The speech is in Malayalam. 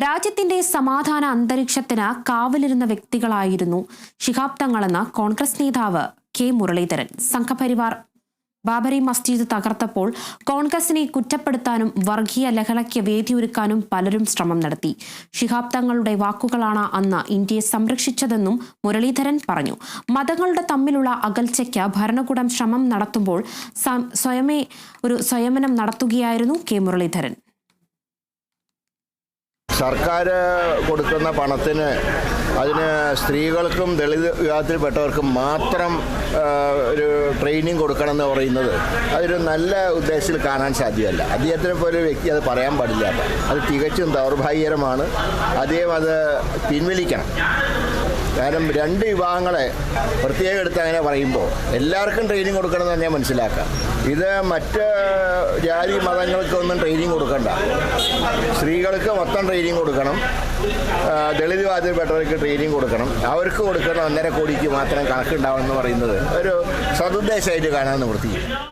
രാജ്യത്തിന്റെ സമാധാന അന്തരീക്ഷത്തിന് കാവലിരുന്ന വ്യക്തികളായിരുന്നു ശിഹാബ് തങ്ങളെന്ന് കോൺഗ്രസ് നേതാവ് കെ മുരളീധരൻ. സംഘപരിവാർ ബാബറി മസ്ജിദ് തകർത്തപ്പോൾ കോൺഗ്രസിനെ കുറ്റപ്പെടുത്താനും വർഗീയ ലഹളയ്ക്ക് വേദിയൊരുക്കാനും പലരും ശ്രമം നടത്തി. ശിഹാബ് തങ്ങളുടെ വാക്കുകളാണ് അന്ന് ഇന്ത്യയെ സംരക്ഷിച്ചതെന്നും മുരളീധരൻ പറഞ്ഞു. മതങ്ങളുടെ തമ്മിലുള്ള അകൽച്ചയ്ക്ക് ഭരണകൂടം ശ്രമം നടത്തുമ്പോൾ സ്വയമേ ഒരു സ്വയമനം നടത്തുകയായിരുന്നു കെ മുരളീധരൻ. സർക്കാർ കൊടുക്കുന്ന പണത്തിന് അതിന് സ്ത്രീകൾക്കും ദളിത് വിഭാഗത്തിൽപ്പെട്ടവർക്കും മാത്രം ഒരു ട്രെയിനിങ് കൊടുക്കണം എന്ന് പറയുന്നത് അതൊരു നല്ല ഉദ്ദേശത്തിൽ കാണാൻ സാധ്യമല്ല. അദ്ദേഹത്തിനെ പോലെ ഒരു വ്യക്തി അത് പറയാൻ പാടില്ല. അത് തികച്ചും ദൗർഭാഗ്യകരമാണ്. അദ്ദേഹം അത് പിൻവലിക്കണം. കാരണം രണ്ട് വിഭാഗങ്ങളെ പ്രത്യേകം എടുത്ത് അങ്ങനെ പറയുമ്പോൾ എല്ലാവർക്കും ട്രെയിനിങ് കൊടുക്കണം എന്ന് തന്നെ മനസ്സിലാക്കാം. ഇത് മറ്റ് ജാതി മതങ്ങൾക്കൊന്നും ട്രെയിനിങ് കൊടുക്കണ്ട. സ്ത്രീകൾക്ക് മൊത്തം ട്രെയിനിങ് കൊടുക്കണം. ദളിത് വാതിൽപ്പെട്ടവർക്ക് ട്രെയിനിങ് കൊടുക്കണം. അവർക്ക് കൊടുക്കണം ഒന്നര കോടിക്ക് മാത്രം കണക്കുണ്ടാവുമെന്ന് പറയുന്നത് ഒരു സതുദ്ദേശമായിട്ട് കാണാൻ നിവൃത്തിയില്ല.